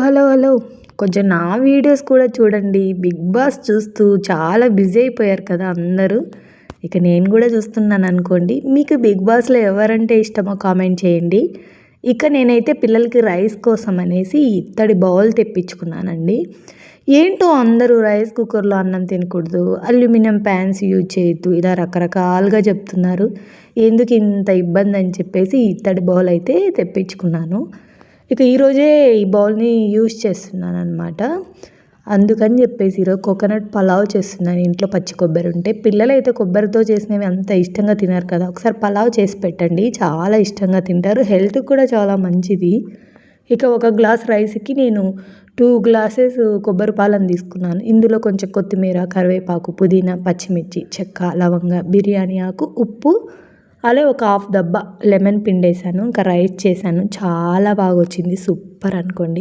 Hello hello కొంచెం నా videos కూడా చూడండి. బిగ్ బాస్ చూస్తూ చాలా బిజీ అయిపోయారు కదా అందరూ. ఇక నేను కూడా చూస్తున్నాను అనుకోండి. మీకు బిగ్ బాస్లో ఎవరంటే ఇష్టమో కామెంట్ చేయండి. ఇక నేనైతే పిల్లలకి రైస్ కోసం అనేసి ఇత్తడి బౌల్ తెప్పించుకున్నానండి. ఏంటో అందరూ రైస్ కుక్కర్లో అన్నం తినకూడదు. అల్యూమినియం ప్యాన్స్ యూజ్ చేయొద్దు. ఇలా రకరకాలుగా చెప్తున్నారు. ఎందుకు ఇంత ఇబ్బంది అని చెప్పేసి ఇత్తడి బౌల్ అయితే తెప్పించుకున్నాను. ఇక ఈరోజే ఈ బౌల్ని యూజ్ చేస్తున్నాను అనమాట అందుకని చెప్పేసి ఈరోజు కోకోనట్ పలావ్ చేస్తున్నాను. ఇంట్లో పచ్చి కొబ్బరి ఉంటే పిల్లలు అయితే కొబ్బరితో చేసినవి అంత ఇష్టంగా తినరు కదా. ఒకసారి పలావ్ చేసి పెట్టండి. చాలా ఇష్టంగా తింటారు. హెల్త్కి కూడా చాలా మంచిది. ఇక ఒక గ్లాస్ రైస్కి నేను టూ గ్లాసెస్ కొబ్బరి పాలను తీసుకున్నాను. ఇందులో కొంచెం కొత్తిమీర కరివేపాకు పుదీనా పచ్చిమిర్చి చెక్క లవంగ బిర్యానీ ఆకు ఉప్పు అలాగే ఒక హాఫ్ దబ్బా లెమన్ పిండేసాను ఇంకా రైస్ చేశాను. చాలా బాగా వచ్చింది సూపర్ అనుకోండి.